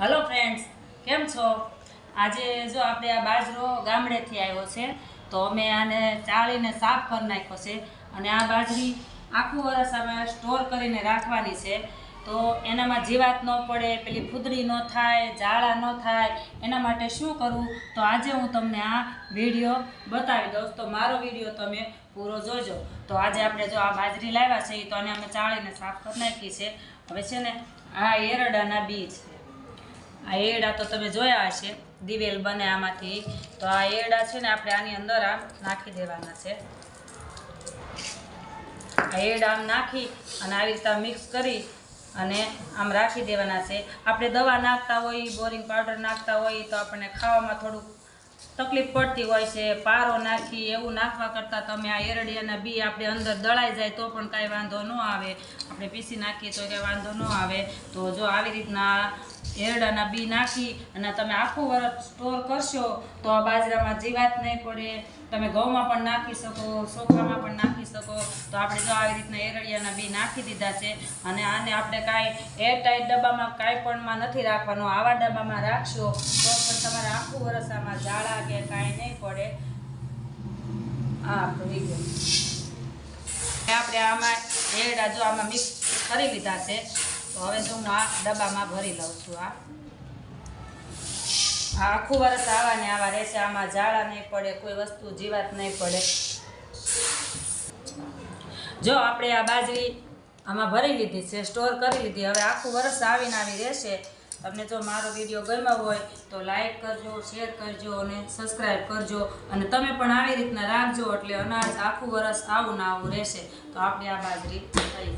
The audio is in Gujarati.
હલો ફ્રેન્ડ્સ કેમ છો? આજે જો આપણે આ બાજરો ગામડેથી આવ્યો છે, તો અમે આને ચાળીને સાફ કરી નાખ્યો છે અને આ બાજરી આખું વરસ અમે સ્ટોર કરીને રાખવાની છે. તો એનામાં જીવાત ન પડે, પેલી ફૂદરી ન થાય, ઝાડા ન થાય, એના માટે શું કરવું? તો આજે હું તમને આ વીડિયો બતાવી દઉં. તો મારો વીડિયો તમે પૂરો જોજો. તો આજે આપણે જો આ બાજરી લાવ્યા છે તો આને અમે ચાળીને સાફ કરી નાખી છે. હવે છે ને આ એરડાના બી છે. આ એરડા તો તમે જોયા હશે, દિવેલ બને આમાંથી. તો આ એડા છે ને આપણે આની અંદર આમ નાખી દેવાના છે. આ એરડા આમ નાખી અને આવી રીતે મિક્સ કરી અને આમ રાખી દેવાના છે. આપણે દવા નાખતા હોય બોરિંગ પાવડર નાખતા હોય, તો આપણને ખાવામાં થોડુંક તકલીફ પડતી હોય છે. પારો નાખી, એવું નાખવા કરતાં તમે આ એરડિયાના બી આપણે અંદર દળાઈ જાય તો પણ કાંઈ વાંધો ન આવે. આપણે પીસી નાખીએ તો કાંઈ વાંધો ન આવે. તો જો આવી રીતના એરડાના બી નાખી અને તમે આખું વરસ સ્ટોર કરશો તો આ બાજરામાં જીવાત નહીં પડે. તમે ઘઉંમાં પણ નાખી શકો ચોખામાં પણ નાખી શકો. તો આપણે જો આવી રીતના એરડિયાના બી નાખી દીધા છે અને આને આપણે કાંઈ એરટાઈટ ડબ્બામાં કાંઈ પણમાં નથી રાખવાનું. આવા ડબ્બામાં રાખશો તો પણ તમારે આખું વરસ આમાં ઝાડા કે કાંઈ નહીં પડે. આ આપણું આમાં એરડા જો આમાં મિક્સ કરી લીધા છે. તો હવે જો હું આ ડબ્બામાં ભરી લઉં છું આ આખું વર્ષ આવા ને આવા રહેશે, આમાં ઝાડા નહીં પડે, કોઈ વસ્તુ જીવાત નહીં પડે. જો આપણે આ બાજરી આમાં ભરી લીધી છે, સ્ટોર કરી લીધી, હવે આખું વર્ષ આવીને આવી રહેશે. તમને જો મારો વીડિયો ગમ્યો હોય તો લાઈક કરજો, શેર કરજો અને સબસ્ક્રાઈબ કરજો. અને તમે પણ આવી રીતના રાખજો, એટલે અનાજ આખું વર્ષ આવું ને આવું રહેશે. તો આપણે આ બાજરી કરી